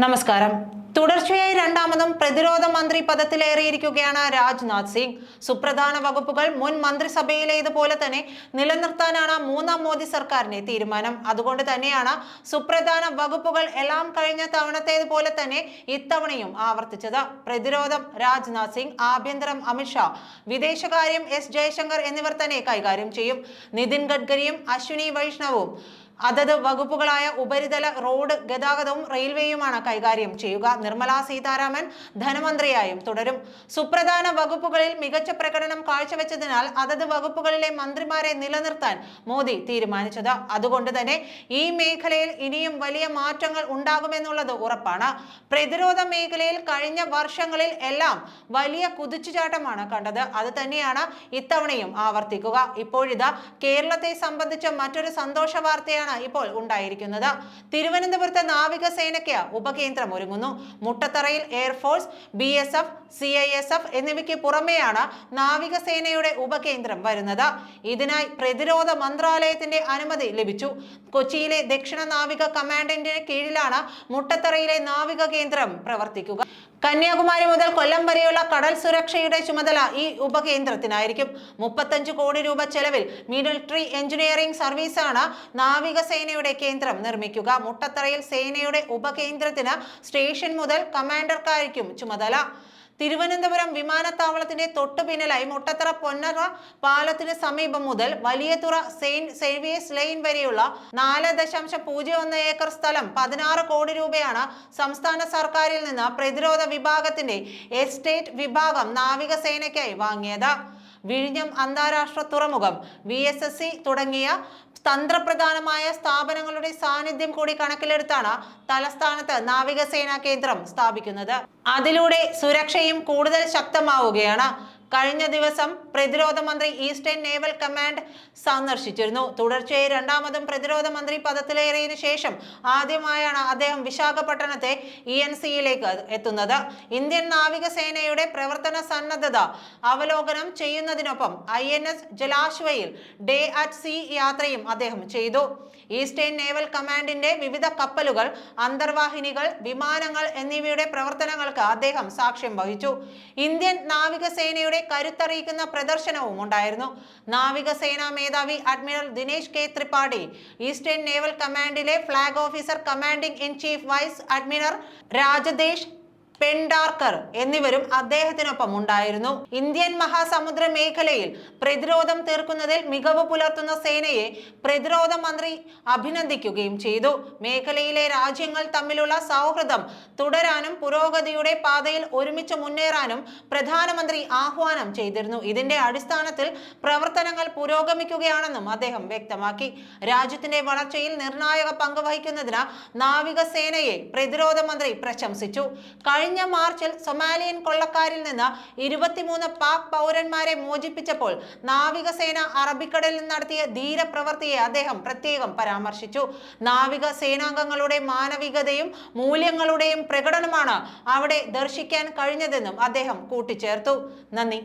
നമസ്കാരം. തുടർച്ചയായി രണ്ടാമതും പ്രതിരോധ മന്ത്രി പദത്തിലേറിയിരിക്കുകയാണ് രാജ്നാഥ് സിംഗ്. സുപ്രധാന വകുപ്പുകൾ മുൻ മന്ത്രിസഭയിലേതുപോലെ തന്നെ നിലനിർത്താനാണ് മൂന്നാം മോദി സർക്കാരിന്റെ തീരുമാനം. അതുകൊണ്ട് തന്നെയാണ് സുപ്രധാന വകുപ്പുകൾ എല്ലാം കഴിഞ്ഞ തവണത്തേതുപോലെ തന്നെ ഇത്തവണയും ആവർത്തിച്ചത്. പ്രതിരോധം രാജ്നാഥ് സിംഗ് ആഭ്യന്തരം അമിത്ഷാ വിദേശകാര്യം എസ് ജയശങ്കർ എന്നിവർ തന്നെ കൈകാര്യം ചെയ്യും. നിതിൻ ഗഡ്കരിയും അശ്വിനി വൈഷ്ണവും അതത് വകുപ്പുകളായ ഉപരിതല റോഡ് ഗതാഗതവും റെയിൽവേയുമാണ് കൈകാര്യം ചെയ്യുക. നിർമ്മലാ സീതാരാമൻ ധനമന്ത്രിയായും തുടരും. സുപ്രധാന വകുപ്പുകളിൽ മികച്ച പ്രകടനം കാഴ്ചവെച്ചതിനാൽ അതത് വകുപ്പുകളിലെ മന്ത്രിമാരെ നിലനിർത്താൻ മോദി തീരുമാനിച്ചത്. അതുകൊണ്ട് തന്നെ ഈ മേഖലയിൽ ഇനിയും വലിയ മാറ്റങ്ങൾ ഉണ്ടാകുമെന്നുള്ളത് ഉറപ്പാണ്. പ്രതിരോധ മേഖലയിൽ കഴിഞ്ഞ വർഷങ്ങളിൽ എല്ലാം വലിയ കുതിച്ചുചാട്ടമാണ് കണ്ടത്. അത് തന്നെയാണ് ഇത്തവണയും ആവർത്തിക്കുക. ഇപ്പോഴിതാ കേരളത്തെ സംബന്ധിച്ച മറ്റൊരു സന്തോഷ വാർത്തയാണ് ഇപ്പോൾ ഉണ്ടായിരിക്കുന്നത്. തിരുവനന്തപുരത്ത് നാവികസേനയ്ക്ക് ഉപകേന്ദ്രം ഒരുങ്ങുന്നു. മുട്ടത്തറയിൽ air force B S F C I S F എന്നിവയ്ക്ക് പുറമെയാണ് നാവികസേനയുടെ ഉപകേന്ദ്രം വരുന്നത്. ഇതിനായി പ്രതിരോധ മന്ത്രാലയത്തിന്റെ അനുമതി ലഭിച്ചു. കൊച്ചിയിലെ ദക്ഷിണ നാവിക കമാൻഡിന്റെ കീഴിലാണ് മുട്ടത്തറയിലെ നാവിക കേന്ദ്രം പ്രവർത്തിക്കുക. കന്യാകുമാരി മുതൽ കൊല്ലം വരെയുള്ള കടൽ സുരക്ഷയുടെ ചുമതല ഈ ഉപകേന്ദ്രത്തിനായിരിക്കും. മുപ്പത്തഞ്ച് കോടി രൂപ ചെലവിൽ മിലിറ്ററി എഞ്ചിനീയറിംഗ് സർവീസാണ് നാവികസേനയുടെ കേന്ദ്രം നിർമ്മിക്കുക. മുട്ടത്തറയിൽ സേനയുടെ ഉപകേന്ദ്രത്തിന് സ്റ്റേഷൻ മുതൽ കമാൻഡർക്കായിരിക്കും ചുമതല. തിരുവനന്തപുരം വിമാനത്താവളത്തിന്റെ തൊട്ടു പിന്നിലായി മുട്ടത്തറ പൊന്നറ പാലത്തിന് സമീപം മുതൽ വലിയതുറ സെയിന്റ് സേവിയേഴ്സ് ലൈൻ വരെയുള്ള നാല് ദശാംശം പൂജ്യം ഒന്ന് ഏക്കർ സ്ഥലം പതിനാറ് കോടി രൂപയാണ് സംസ്ഥാന സർക്കാരിൽ നിന്ന് പ്രതിരോധ വിഭാഗത്തിന്റെ എസ്റ്റേറ്റ് വിഭാഗം നാവികസേനയ്ക്കായി വാങ്ങിയത്. വിഴിഞ്ഞം അന്താരാഷ്ട്ര തുറമുഖം വി എസ് എസ് സി തുടങ്ങിയ തന്ത്രപ്രധാനമായ സ്ഥാപനങ്ങളുടെ സാന്നിധ്യം കൂടി കണക്കിലെടുത്താണ് തലസ്ഥാനത്ത് നാവികസേനാ കേന്ദ്രം സ്ഥാപിക്കുന്നത്. അതിലൂടെ സുരക്ഷയും കൂടുതൽ ശക്തമാവുകയാണ്. കഴിഞ്ഞ ദിവസം പ്രതിരോധ മന്ത്രി ഈസ്റ്റേൺ നേവൽ കമാൻഡ് സന്ദർശിച്ചിരുന്നു. തുടർച്ചയായി രണ്ടാമതും പ്രതിരോധ മന്ത്രി പദത്തിലേറിയതിനു ശേഷം ആദ്യമായാണ് അദ്ദേഹം വിശാഖപട്ടണത്തെ ഇ എൻ സിയിലേക്ക് എത്തുന്നത്. ഇന്ത്യൻ നാവികസേനയുടെ പ്രവർത്തന സന്നദ്ധത അവലോകനം ചെയ്യുന്നതിനൊപ്പം ഐ എൻ എസ് ജലാശ്വയിൽ ഡേ അറ്റ് സി യാത്രയും അദ്ദേഹം ചെയ്തു. ഈസ്റ്റേൺ നേവൽ കമാൻഡിന്റെ വിവിധ കപ്പലുകൾ അന്തർവാഹിനികൾ വിമാനങ്ങൾ എന്നിവയുടെ പ്രവർത്തനങ്ങൾക്ക് അദ്ദേഹം സാക്ഷ്യം വഹിച്ചു. ഇന്ത്യൻ നാവികസേനയുടെ കരുത്തറിയിക്കുന്ന പ്രദർശനവും ഉണ്ടായിരുന്നു. നാവികസേനാ മേധാവി admiral Dinesh K Tripathi eastern naval കമാൻഡിലെ flag officer commanding in chief vice admiral Rajesh Pendharkar എന്നിവരും അദ്ദേഹത്തിനൊപ്പം ഉണ്ടായിരുന്നു ഇന്ത്യൻ മഹാസമുദ്ര മേഖലയിൽ പ്രതിരോധം തീർക്കുന്നതിൽ മികവ് പുലർത്തുന്ന സേനയെ പ്രതിരോധ മന്ത്രി അഭിനന്ദിക്കുകയും ചെയ്തു. മേഖലയിലെ രാജ്യങ്ങൾ തമ്മിലുള്ള സൗഹൃദം തുടരാനും പുരോഗതിയുടെ പാതയിൽ ഒരുമിച്ച് മുന്നേറാനും പ്രധാനമന്ത്രി ആഹ്വാനം ചെയ്തിരുന്നു. ഇതിന്റെ അടിസ്ഥാനത്തിൽ പ്രവർത്തനങ്ങൾ പുരോഗമിക്കുകയാണെന്നും അദ്ദേഹം വ്യക്തമാക്കി. രാജ്യത്തിന്റെ വളർച്ചയിൽ നിർണായക പങ്ക് വഹിക്കുന്നതിന് നാവികസേനയെ പ്രതിരോധ മന്ത്രി പ്രശംസിച്ചു. കഴിഞ്ഞ മാർച്ചിൽ സൊമാലിയൻ കൊള്ളക്കാരിൽ നിന്ന് ഇരുപത്തിമൂന്ന് പാക് പൗരന്മാരെ മോചിപ്പിച്ചപ്പോൾ നാവികസേന അറബിക്കടലിൽ നടത്തിയ ധീരപ്രവൃത്തിയെ അദ്ദേഹം പ്രത്യേകം പരാമർശിച്ചു. നാവിക സേനാംഗങ്ങളുടെ മാനവികതയും മൂല്യങ്ങളുടെയും പ്രകടനമാണ് അവിടെ ദർശിക്കാൻ കഴിഞ്ഞതെന്നും അദ്ദേഹം കൂട്ടിച്ചേർത്തു. നന്ദി.